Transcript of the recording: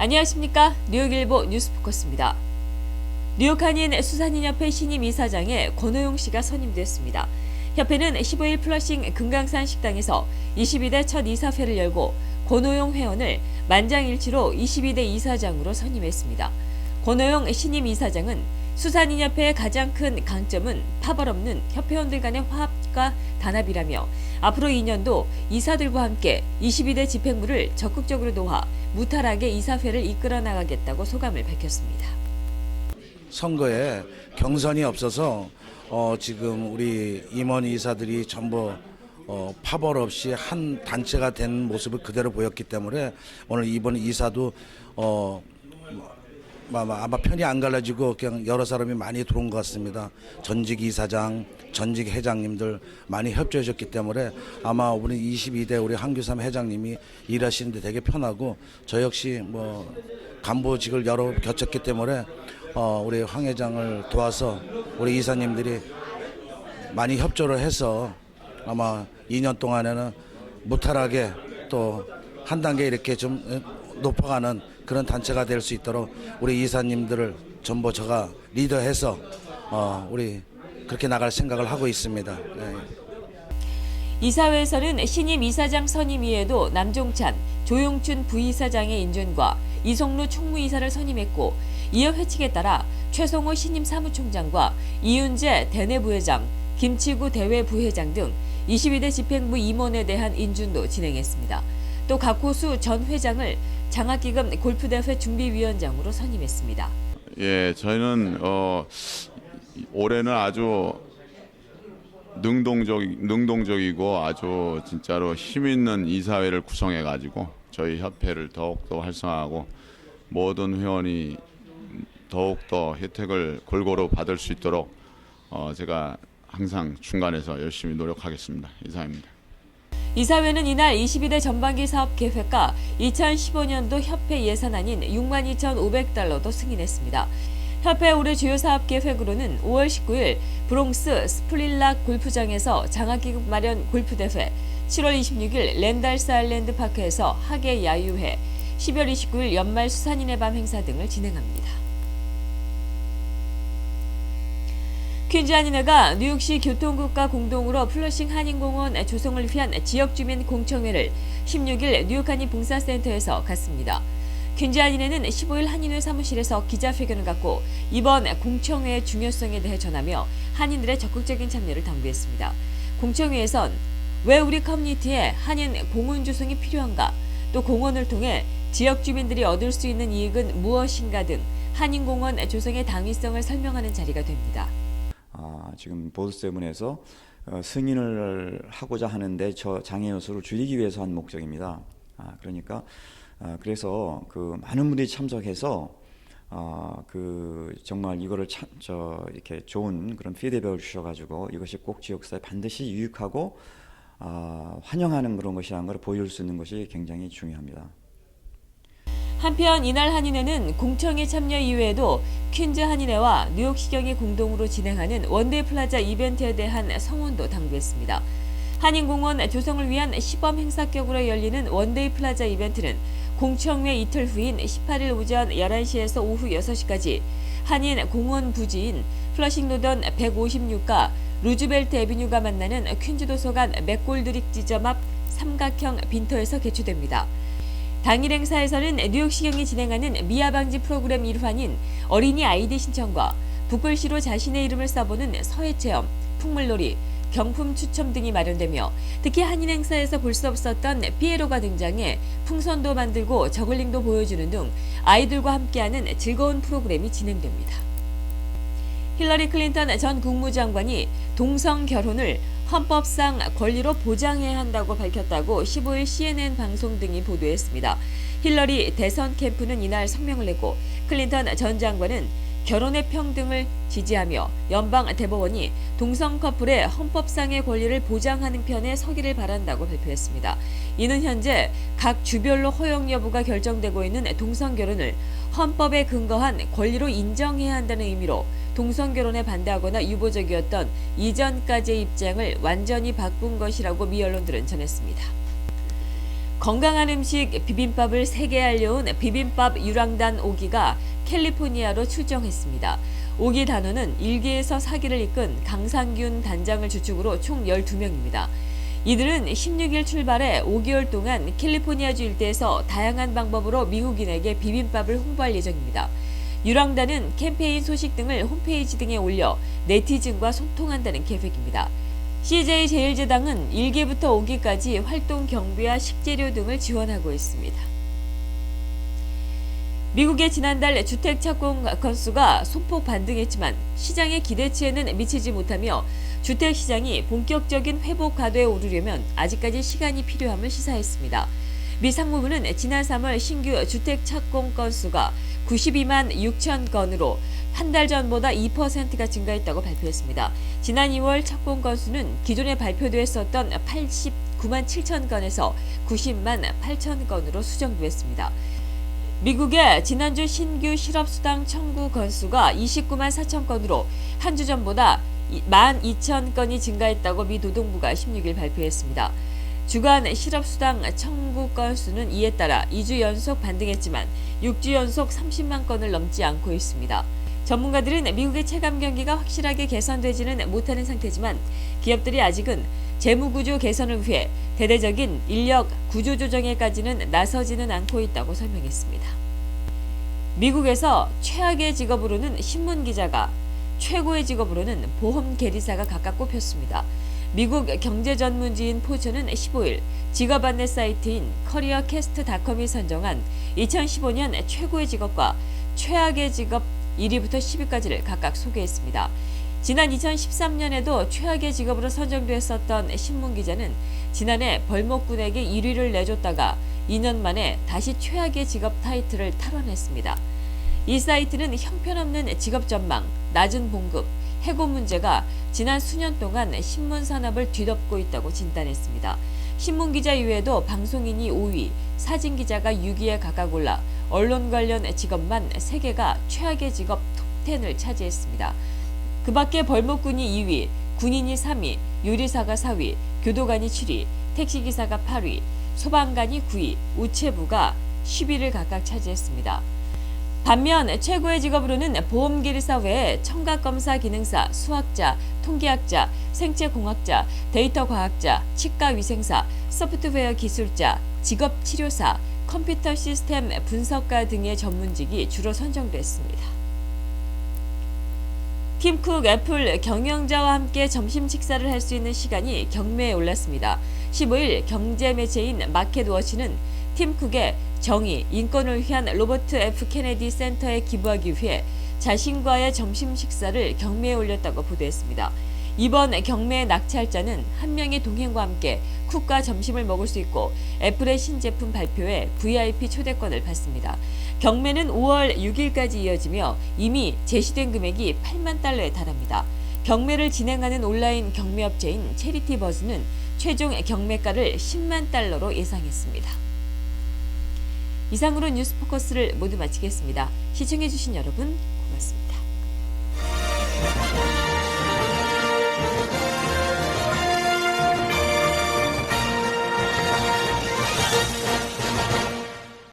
안녕하십니까. 뉴욕일보 뉴스포커스입니다. 뉴욕 한인 수산인협회 신임 이사장에 권호용 씨가 선임됐습니다. 협회는 15일 플러싱 금강산 식당에서 22대 첫 이사회를 열고 권호용 회원을 만장일치로 22대 이사장으로 선임했습니다. 권호용 신임 이사장은 수산인협회의 가장 큰 강점은 파벌 없는 협회원들 간의 화합과 단합이라며 앞으로 2년도 이사들과 함께 22대 집행부를 적극적으로 도와 무탈하게 이사회를 이끌어 나가겠다고 소감을 밝혔습니다. 선거에 경선이 없어서 어, 지금 우리 임원 이사들이 전부 어, 파벌 없이 한 단체가 된 모습을 그대로 보였기 때문에 오늘 이번 이사도 어, 아마, 아마 편이 안 갈라지고 그냥 여러 사람이 많이 들어온 것 같습니다. 전직 이사장, 전직 회장님들 많이 협조해 줬기 때문에 아마 우리 22대 우리 한규삼 회장님이 일하시는데 되게 편하고 저 역시 뭐 간부직을 여러 겪었기 때문에 어, 우리 황 회장을 도와서 우리 이사님들이 많이 협조를 해서 아마 2년 동안에는 무탈하게 또 한 단계 이렇게 좀 높아가는 그런 단체가 될 수 있도록 우리 이사님들을 전부 제가 리더해서 어, 우리 그렇게 나갈 생각을 하고 있습니다. 네. 이사회에서는 신임 이사장 선임 이에도 남종찬, 조용춘 부이사장의 인준과 이성루 총무이사를 선임했고 이어 회칙에 따라 최성호 신임 사무총장과 이윤재 대내부회장, 김치구 대외부회장 등 22대 집행부 임원에 대한 인준도 진행했습니다. 또 각호수 전 회장을 장학기금 골프대회 준비위원장으로 선임했습니다. 예, 저희는 어, 올해는 아주 능동적 능동적이고 아주 진짜로 힘 있는 이사회를 구성해 가지고 저희 협회를 더욱 더 활성화하고 모든 회원이 더욱 더 혜택을 골고루 받을 수 있도록 어, 제가 항상 중간에서 열심히 노력하겠습니다. 이상입니다. 이사회는 이날 22대 전반기 사업 계획과 2015년도 협회 예산안인 62,500달러도 승인했습니다. 협회 올해 주요 사업 계획으로는 5월 19일 브롱스 스플릴락 골프장에서 장학기금 마련 골프대회, 7월 26일 랜달스 아일랜드 파크에서 학예 야유회, 10월 29일 연말 수산인의 밤 행사 등을 진행합니다. 퀸즈 한인회가 뉴욕시 교통국과 공동으로 플러싱 한인공원 조성을 위한 지역주민 공청회를 16일 뉴욕 한인 봉사센터에서 갖습니다. 퀸즈 한인회는 15일 한인회 사무실에서 기자회견을 갖고 이번 공청회의 중요성에 대해 전하며 한인들의 적극적인 참여를 당부했습니다. 공청회에선 왜 우리 커뮤니티에 한인 공원 조성이 필요한가, 또 공원을 통해 지역 주민들이 얻을 수 있는 이익은 무엇인가 등 한인공원 조성의 당위성을 설명하는 자리가 됩니다. 아, 지금 보드세븐에서 어, 승인을 하고자 하는데 저 장애 요소를 줄이기 위해서 한 목적입니다. 아, 그러니까 아, 그래서 그 많은 분들이 참석해서 아, 그 정말 이거를 참, 저 이렇게 좋은 그런 피드백을 주셔가지고 이것이 꼭 지역사에 반드시 유익하고 아, 환영하는 그런 것이라는 걸 보여줄 수 있는 것이 굉장히 중요합니다. 한편 이날 한인회는 공청회 참여 이외에도 퀸즈 한인회와 뉴욕시경이 공동으로 진행하는 원데이 플라자 이벤트에 대한 성원도 당부했습니다. 한인공원 조성을 위한 시범 행사 격으로 열리는 원데이 플라자 이벤트는 공청회 이틀 후인 18일 오전 11시에서 오후 6시까지 한인 공원 부지인 플러싱 노던 156가 루즈벨트 애비뉴가 만나는 퀸즈 도서관 맥골드릭 지점 앞 삼각형 빈터에서 개최됩니다. 당일 행사에서는 뉴욕시경이 진행하는 미아 방지 프로그램 일환인 어린이 아이디 신청과 붓글씨로 자신의 이름을 써보는 서해 체험, 풍물놀이, 경품 추첨 등이 마련되며 특히 한인 행사에서 볼 수 없었던 피에로가 등장해 풍선도 만들고 저글링도 보여주는 등 아이들과 함께하는 즐거운 프로그램이 진행됩니다. 힐러리 클린턴 전 국무장관이 동성 결혼을 헌법상 권리로 보장해야 한다고 밝혔다고 15일 CNN 방송 등이 보도했습니다. 힐러리 대선 캠프는 이날 성명을 내고 클린턴 전 장관은 결혼의 평등을 지지하며 연방 대법원이 동성 커플의 헌법상의 권리를 보장하는 편에 서기를 바란다고 발표했습니다. 이는 현재 각 주별로 허용 여부가 결정되고 있는 동성 결혼을 헌법에 근거한 권리로 인정해야 한다는 의미로 동성 결혼에 반대하거나 유보적이었던 이전까지의 입장을 완전히 바꾼 것이라고 미 언론들은 전했습니다. 건강한 음식 비빔밥을 세계 알려온 비빔밥 유랑단 오기가 캘리포니아로 출정했습니다. 오기 단원은 일기에서 사기를 이끈 강상균 단장을 주축으로 총 12명입니다. 이들은 16일 출발해 5개월 동안 캘리포니아주 일대에서 다양한 방법으로 미국인에게 비빔밥을 홍보할 예정입니다. 유랑단은 캠페인 소식 등을 홈페이지 등에 올려 네티즌과 소통한다는 계획입니다. CJ 제일제당은 1기부터 5기까지 활동 경비와 식재료 등을 지원하고 있습니다. 미국의 지난달 주택 착공 건수가 소폭 반등했지만 시장의 기대치에는 미치지 못하며 주택 시장이 본격적인 회복 가도에 오르려면 아직까지 시간이 필요함을 시사했습니다. 미 상무부는 지난 3월 신규 주택 착공 건수가 92만 6천 건으로 한 달 전보다 2%가 증가했다고 발표했습니다. 지난 2월 착공 건수는 기존에 발표되었었던 89만 7천 건에서 90만 8천 건으로 수정됐습니다. 미국의 지난주 신규 실업수당 청구 건수가 29만 4천 건으로 한 주 전보다 1만 2천 건이 증가했다고 미 노동부가 16일 발표했습니다. 주간 실업수당 청구 건수는 이에 따라 2주 연속 반등했지만 6주 연속 30만 건을 넘지 않고 있습니다. 전문가들은 미국의 체감 경기가 확실하게 개선되지는 못하는 상태지만 기업들이 아직은 재무구조 개선을 위해 대대적인 인력 구조 조정에까지는 나서지는 않고 있다고 설명했습니다. 미국에서 최악의 직업으로는 신문 기자가 최고의 직업으로는 보험 계리사가 각각 꼽혔습니다. 미국 경제 전문지인 포천은 15일 직업 안내 사이트인 커리어캐스트닷컴이 선정한 2015년 최고의 직업과 최악의 직업 1위부터 10위까지를 각각 소개했습니다. 지난 2013년에도 최악의 직업으로 선정됐었던 신문 기자는 지난해 벌목군에게 1위를 내줬다가 2년 만에 다시 최악의 직업 타이틀을 탈환했습니다. 이 사이트는 형편없는 직업 전망, 낮은 봉급, 해고 문제가 지난 수년 동안 신문 산업을 뒤덮고 있다고 진단했습니다. 신문 기자 이외에도 방송인이 5위, 사진 기자가 6위에 각각 올라 언론 관련 직업만 3개가 최악의 직업 톱10을 차지했습니다. 그 밖에 벌목군이 2위, 군인이 3위, 요리사가 4위, 교도관이 7위, 택시기사가 8위, 소방관이 9위, 우체부가 10위를 각각 차지했습니다. 반면 최고의 직업으로는 보험계리사 외에 청각검사 기능사, 수학자, 통계학자, 생체공학자, 데이터 과학자, 치과위생사, 소프트웨어 기술자, 직업치료사, 컴퓨터 시스템 분석가 등의 전문직이 주로 선정됐습니다. 팀쿡 애플 경영자와 함께 점심 식사를 할 수 있는 시간이 경매에 올랐습니다. 15일 경제 매체인 마켓워치는 팀쿡의 정의, 인권을 위한 로버트 F 케네디 센터에 기부하기 위해 자신과의 점심 식사를 경매에 올렸다고 보도했습니다. 이번 경매에 낙찰자는 한 명의 동행과 함께 쿡과 점심을 먹을 수 있고 애플의 신제품 발표에 VIP 초대권을 받습니다. 경매는 5월 6일까지 이어지며 이미 제시된 금액이 8만 달러에 달합니다. 경매를 진행하는 온라인 경매업체인 체리티 버즈는 최종 경매가를 10만 달러로 예상했습니다. 이상으로 뉴스 포커스를 모두 마치겠습니다. 시청해주신 여러분 고맙습니다.